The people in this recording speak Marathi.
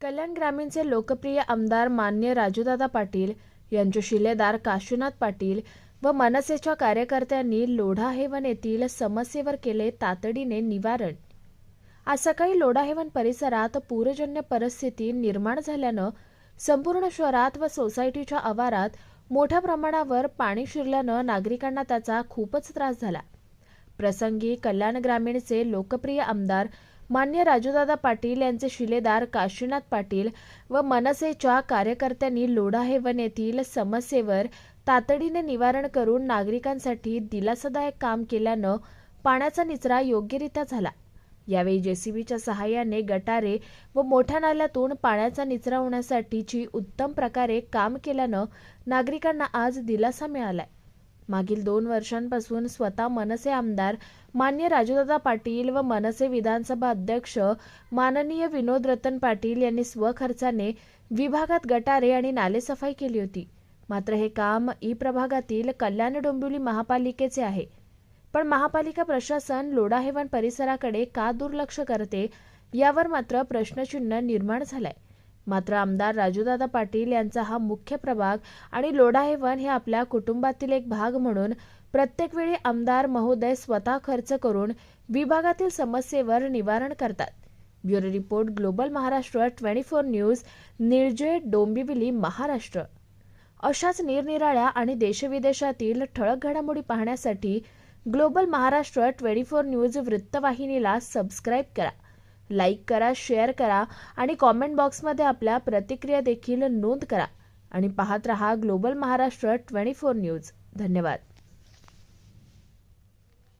कल्याण ग्रामीणचे लोकप्रिय आमदार मान्य राजूदादा पाटील यांचे शिलेदार काशीनाथ पाटील व मनसेच्या कार्यकर्त्यांनी लोढाहेवन येथील समस्येवर केले तातडीने निवारण. आज सकाळी लोढाहेवन परिसरात पूरजन्य परिस्थिती निर्माण झाल्यानं संपूर्ण शहरात व सोसायटीच्या आवारात मोठ्या प्रमाणावर पाणी शिरल्यानं नागरिकांना त्याचा खूपच त्रास झाला. प्रसंगी कल्याण ग्रामीणचे लोकप्रिय आमदार मान्य राजूदादा पाटील यांचे शिलेदार काशीनाथ पाटील व मनसेच्या कार्यकर्त्यांनी लोढाहेवन येथील समस्येवर तातडीने निवारण करून नागरिकांसाठी दिलासादायक काम केल्यानं पाण्याचा निचरा योग्यरित्या झाला. यावेळी जेसीबीच्या सहाय्याने गटारे व मोठ्या नाल्यातून पाण्याचा निचरा होण्यासाठीची उत्तम प्रकारे काम केल्यानं नागरिकांना आज दिलासा मिळालाय. मागील दोन वर्षांपासून स्वतः मनसे आमदार मान्य राजूदादा पाटील व मनसे विधानसभा अध्यक्ष माननीय विनोद रतन पाटील यांनी स्वखर्चाने विभागात गटारे आणि नालेसफाई केली होती. मात्र हे काम ई प्रभागातील कल्याण डोंबिवली महापालिकेचे आहे. पण महापालिका प्रशासन लोढाहेवन परिसराकडे का दुर्लक्ष करते यावर मात्र प्रश्नचिन्ह निर्माण झालंय. मात्र आमदार राजूदादा पाटील यांचा हा मुख्य प्रभाग आणि लोढाहेवन हे आपल्या कुटुंबातील एक भाग म्हणून प्रत्येक वेळी आमदार महोदय स्वतः खर्च करून विभागातील समस्येवर निवारण करतात. Bureau report global Maharashtra twenty four news Nirjay Dombivli Maharashtra. अशाच निरनिराळ्या आणि देशविदेशातील ठळक घडामोडी पाहण्यासाठी global Maharashtra twenty four news वृत्तवाहिनीला सबस्क्राईब करा. लाईक करा शेअर करा आणि कॉमेंट बॉक्समध्ये आपल्या प्रतिक्रिया देखील नोंद करा. आणि पाहत रहा global Maharashtra twenty four news धन्यवाद.